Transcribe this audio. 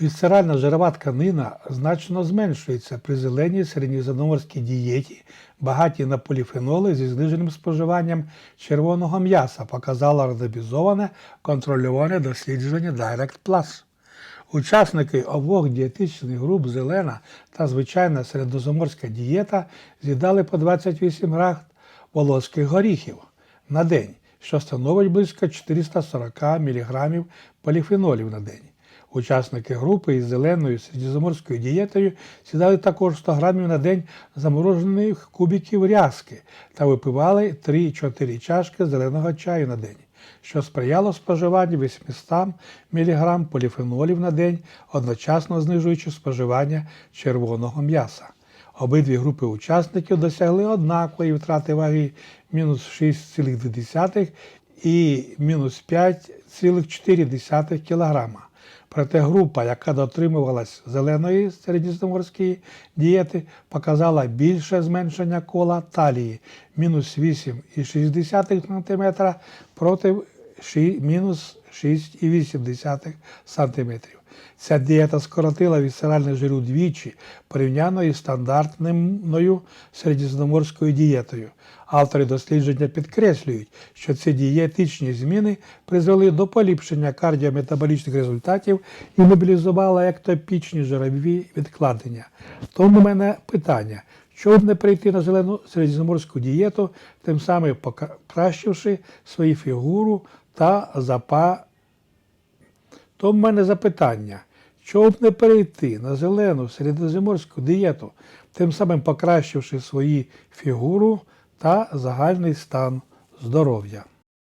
Вісцеральна жирова тканина значно зменшується при зеленій середньоземноморській дієті, багатій на поліфеноли зі зниженим споживанням червоного м'яса, показало рандомізоване контрольоване дослідження Direct Plus. Учасники обох дієтичних груп зелена та звичайна середземноморська дієта з'їдали по 28 грам волоських горіхів на день, що становить близько 440 мг поліфенолів на день. Учасники групи із зеленою середземноморською дієтою сідали також 100 грамів на день заморожених кубиків рязки та випивали 3-4 чашки зеленого чаю на день, що сприяло споживанню 800 мг поліфенолів на день, одночасно знижуючи споживання червоного м'яса. Обидві групи учасників досягли однакової втрати ваги мінус 6,2 і мінус 5,4 кг. Проте група, яка дотримувалась зеленої середньоземноморської дієти, показала більше зменшення кола талії мінус 8,6 см проти мінус 6,8 см. Ця дієта скоротила вісцеральний жир удвічі порівняно із стандартною середземноморською дієтою. Автори дослідження підкреслюють, що ці дієтичні зміни призвели до поліпшення кардіометаболічних результатів і мобілізували ектопічні жирові відкладення. Тому в мене питання, чому б не прийти на зелену середземноморську дієту, тим самим покращивши свою фігуру та запа то в мене запитання, чого б не перейти на зелену середземорську дієту, тим самим покращивши свою фігуру та загальний стан здоров'я.